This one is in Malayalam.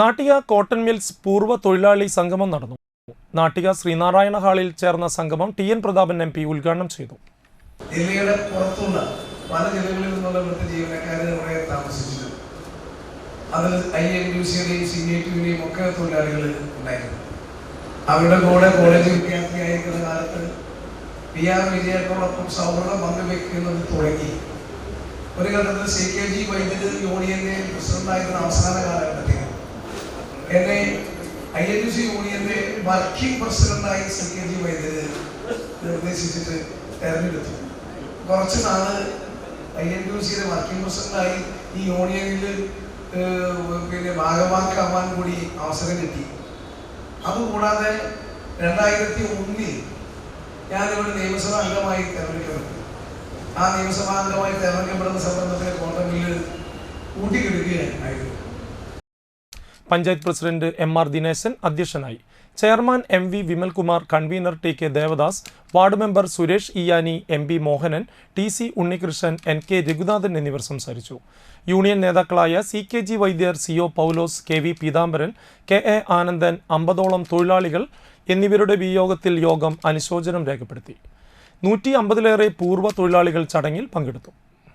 നാട്ടിക കോട്ടൺ മിൽസ് പൂർവ തൊഴിലാളി സംഗമം നടന്നു. നാട്ടിക ശ്രീനാരായണ ഹാളിൽ ചേർന്ന സംഗമം T N Prathapan M P ഉദ്ഘാടനം ചെയ്തു. ജില്ലയുടെ പുറത്തുള്ള പല ജില്ലകളിൽ നിന്നുള്ള ഇവിടുത്തെ ജീവനക്കാരെ ഇവിടെ താമസിച്ചിട്ടുണ്ട്. അതിൽ ഐ എൻ യു സിയുടെയും സി ഐ ടിയുടെയും ഒക്കെ തൊഴിലാളികൾ ഉണ്ടായിരുന്നു. അവരുടെ കൂടെ കോളേജ് വിദ്യാർത്ഥിയായിരിക്കുന്ന കാലത്ത് പി ആർ വിജയത്തോടൊപ്പം സൗഹൃദം പങ്കുവെക്കുന്നത് തുടങ്ങി. ഒരു ഘട്ടത്തിൽ സി കെ ജി വൈദ്യുതി യൂണിയന്റെ പ്രസിഡന്റായിരുന്ന അവസാന കാലഘട്ടത്തിൽ എന്നെ ഐ എൻ സി യൂണിയന്റെ വർക്കിംഗ് പ്രസിഡന്റായി ജി വൈദ്യുതി നിർദ്ദേശിച്ചിട്ട് തെരഞ്ഞെടുത്തു. കുറച്ച് നാൾ ഐ എൻ യു സിയുടെ വർക്കിംഗ് പ്രസിഡന്റായി ഈ യൂണിയനിൽ പിന്നെ ഭാഗമാക്കാവാൻ കൂടി അവസരം കിട്ടി. അതുകൂടാതെ രണ്ടായിരത്തി ഒന്നിൽ ഞാനിവിടെ നിയമസഭാ അംഗമായി തെരഞ്ഞെടുക്കപ്പെട്ടു. ആ നിയമസഭാ അംഗമായി തെരഞ്ഞെടുക്കപ്പെടുന്ന സന്ദർഭത്തിൽ panchayat president M R Dineshan അധ്യക്ഷനായി. Chairman M V Vimalkumar convener T K Devadas ward member Suresh Iyani M P Mohanan T C Unnikrishnan N K Raghunathan എന്നിവർ സംസാരിച്ചു. യൂണിയൻ നേതാക്കളായ C K G Vaidyar C O Paulose K V Peethambaran K A Anandan അമ്പതോളം തൊഴിലാളികൾ എന്നിവരുടെ വിയോഗത്തിൽ യോഗം അനുശോചനം രേഖപ്പെടുത്തി. നൂറ്റി അമ്പതിലേറെ പൂർവ തൊഴിലാളികൾ ചടങ്ങിൽ പങ്കെടുത്തു.